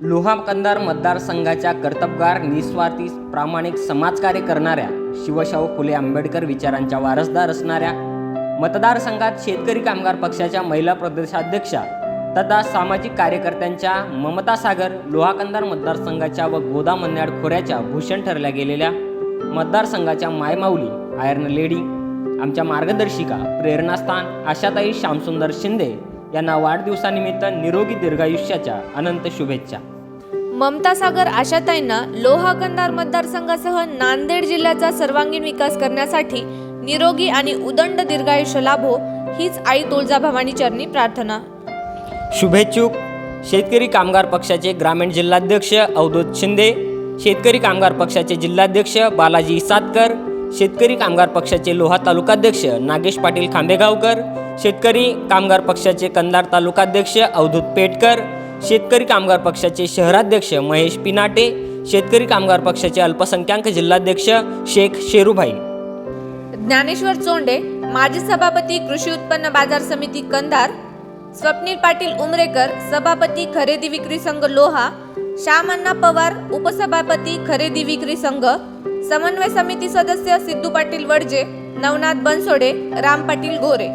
लोहा कंदार मतदारसंघाच्या कर्तबगार निस्वार्थी प्रामाणिक समाजकार्य करणाऱ्या शिवशाहू फुले आंबेडकर विचारांच्या वारसदार असणाऱ्या मतदारसंघात शेतकरी कामगार पक्षाच्या महिला प्रदेशाध्यक्षा तथा सामाजिक कार्यकर्त्यांच्या ममता सागर लोहाकंदार मतदारसंघाच्या व गोदा मन्याड खोऱ्याच्या भूषण ठरल्या गेलेल्या मतदारसंघाच्या मायमाऊली आयर्न लेडी आमच्या मार्गदर्शिका प्रेरणास्थान आशाताई श्यामसुंदर शिंदे यांना वाढदिवसानिमित्त निरोगी दीर्घायुष्याच्या अनंत शुभेच्छा. ममता सागर आशाताईंना लोहा कंधार मतदारसंघासह नांदेड जिल्ह्याचा सर्वांगीण विकास करण्यासाठी निरोगी आणि उदंड दीर्घायुष्य लाभो हीच आई तुळजाभवानी चरणी प्रार्थना. शुभेच्छुक शेतकरी कामगार पक्षाचे ग्रामीण जिल्हाध्यक्ष अवधूत शिंदे शेतकरी कामगार पक्षाचे जिल्हाध्यक्ष बालाजी सातकर शेतकरी कामगार पक्षाचे लोहा तालुकाध्यक्ष नागेश पाटील खांबेगावकर शेतकरी कामगार पक्षाचे कंधार तालुकाध्यक्ष अवधूत पेटकर शेतकरी कामगार पक्षाचे शहराध्यक्ष महेश पिनाटे शेतकरी कामगार पक्षाचे अल्पसंख्याक जिल्हाध्यक्ष शेख शेरूभाई. ज्ञानेश्वर चोंडे माजी सभापती कृषी उत्पन्न बाजार समिती कंधार स्वप्नील पाटील उमरेकर सभापती खरेदी विक्री संघ लोहा श्यामण्णा पवार उपसभापती खरेदी विक्री संघ समन्वय समिती सदस्य सिद्धू पाटील वडजे नवनाथ बनसोडे राम पाटील गोरे.